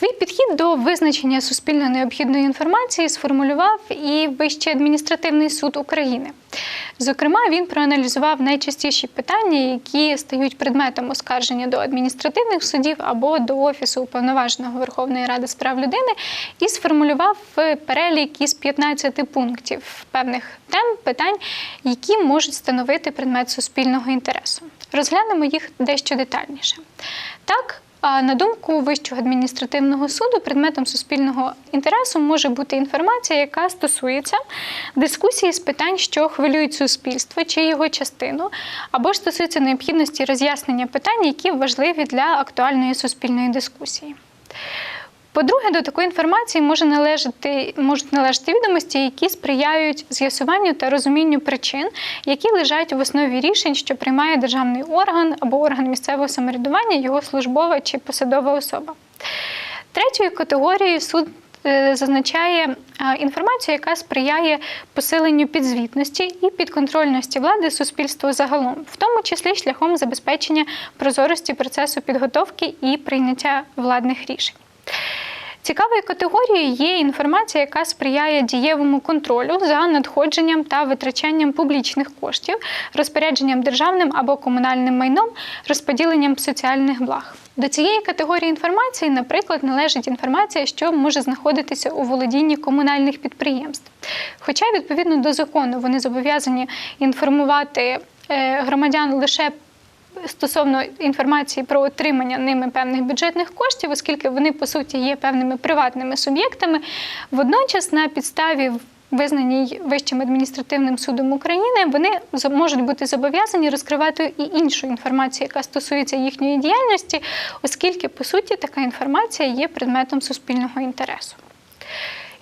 Свій підхід до визначення суспільно необхідної інформації сформулював і Вищий адміністративний суд України. Зокрема, він проаналізував найчастіші питання, які стають предметом оскарження до адміністративних судів або до Офісу уповноваженого Верховної Ради з прав людини, і сформулював перелік із 15 пунктів певних тем питань, які можуть становити предмет суспільного інтересу. Розглянемо їх дещо детальніше. Так, на думку Вищого адміністративного суду, предметом суспільного інтересу може бути інформація, яка стосується дискусії з питань, що хвилюють суспільство чи його частину, або ж стосується необхідності роз'яснення питань, які важливі для актуальної суспільної дискусії. По-друге, до такої інформації може належати, можуть належати відомості, які сприяють з'ясуванню та розумінню причин, які лежать в основі рішень, що приймає державний орган або орган місцевого самоврядування, його службова чи посадова особа. Третьою категорією суд е, зазначає інформацію, яка сприяє посиленню підзвітності і підконтрольності влади суспільству загалом, в тому числі шляхом забезпечення прозорості процесу підготовки і прийняття владних рішень. Цікавою категорією є інформація, яка сприяє дієвому контролю за надходженням та витрачанням публічних коштів, розпорядженням державним або комунальним майном, розподіленням соціальних благ. До цієї категорії інформації, наприклад, належить інформація, що може знаходитися у володінні комунальних підприємств. Хоча, відповідно до закону, вони зобов'язані інформувати е, громадян лише стосовно інформації про отримання ними певних бюджетних коштів, оскільки вони по суті є певними приватними суб'єктами. Водночас, на підставі визнаній Вищим адміністративним судом України, вони можуть бути зобов'язані розкривати і іншу інформацію, яка стосується їхньої діяльності, оскільки по суті така інформація є предметом суспільного інтересу.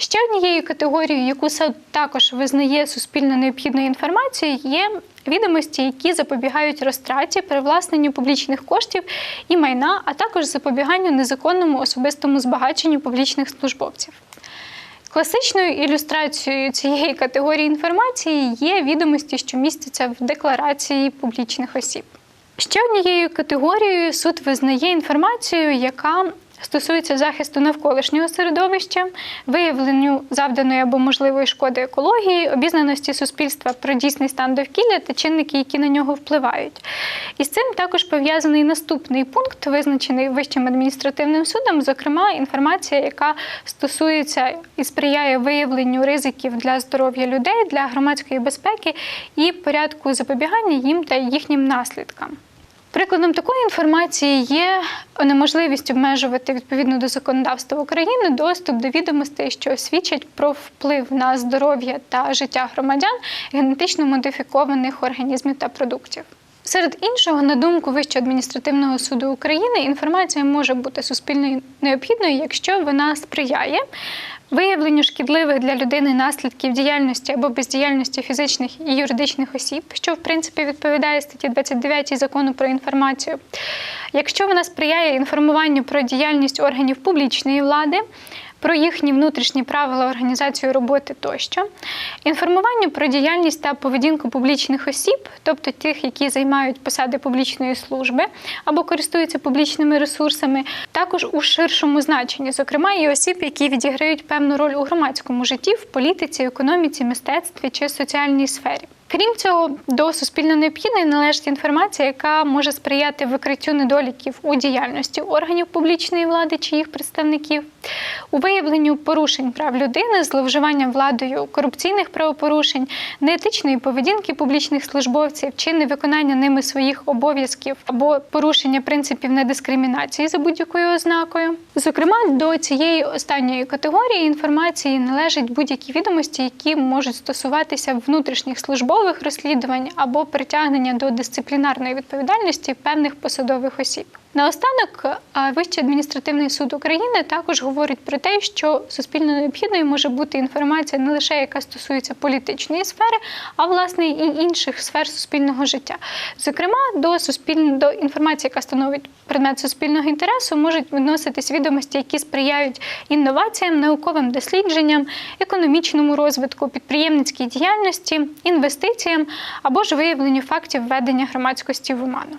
Ще однією категорією, яку суд також визнає суспільно необхідною інформацією, є відомості, які запобігають розтраті, привласненню публічних коштів і майна, а також запобіганню незаконному особистому збагаченню публічних службовців. Класичною ілюстрацією цієї категорії інформації є відомості, що містяться в декларації публічних осіб. Ще однією категорією суд визнає інформацію, яка стосується захисту навколишнього середовища, виявленню завданої або можливої шкоди екології, обізнаності суспільства про дійсний стан довкілля та чинники, які на нього впливають. І з цим також пов'язаний наступний пункт, визначений Вищим адміністративним судом, зокрема, інформація, яка стосується і сприяє виявленню ризиків для здоров'я людей, для громадської безпеки і порядку запобігання їм та їхнім наслідкам. Прикладом такої інформації є неможливість обмежувати відповідно до законодавства України доступ до відомостей, що свідчать про вплив на здоров'я та життя громадян генетично модифікованих організмів та продуктів. Серед іншого, на думку Вищого адміністративного суду України, інформація може бути суспільно необхідною, якщо вона сприяє виявленню шкідливих для людини наслідків діяльності або бездіяльності фізичних і юридичних осіб, що в принципі відповідає статті 29 закону про інформацію. Якщо вона сприяє інформуванню про діяльність органів публічної влади, про їхні внутрішні правила організації роботи тощо, інформування про діяльність та поведінку публічних осіб, тобто тих, які займають посади публічної служби або користуються публічними ресурсами, також у ширшому значенні, зокрема і осіб, які відіграють певну роль у громадському житті, в політиці, економіці, мистецтві чи соціальній сфері. Крім цього, до суспільно необхідної належить інформація, яка може сприяти викриттю недоліків у діяльності органів публічної влади чи їх представників, у виявленню порушень прав людини, зловживання владою корупційних правопорушень, неетичної поведінки публічних службовців чи невиконання ними своїх обов'язків або порушення принципів недискримінації за будь-якою ознакою. Зокрема, до цієї останньої категорії інформації належать будь-які відомості, які можуть стосуватися внутрішніх службовців, службових розслідувань або притягнення до дисциплінарної відповідальності певних посадових осіб. Наостанок, Вищий адміністративний суд України також говорить про те, що суспільно необхідною може бути інформація не лише яка стосується політичної сфери, а власне і інших сфер суспільного життя. Зокрема, до суспіль... до інформації, яка становить предмет суспільного інтересу, можуть відноситись відомості, які сприяють інноваціям, науковим дослідженням, економічному розвитку, підприємницькій діяльності, інвестиціям або ж виявленню фактів введення громадськості в оману.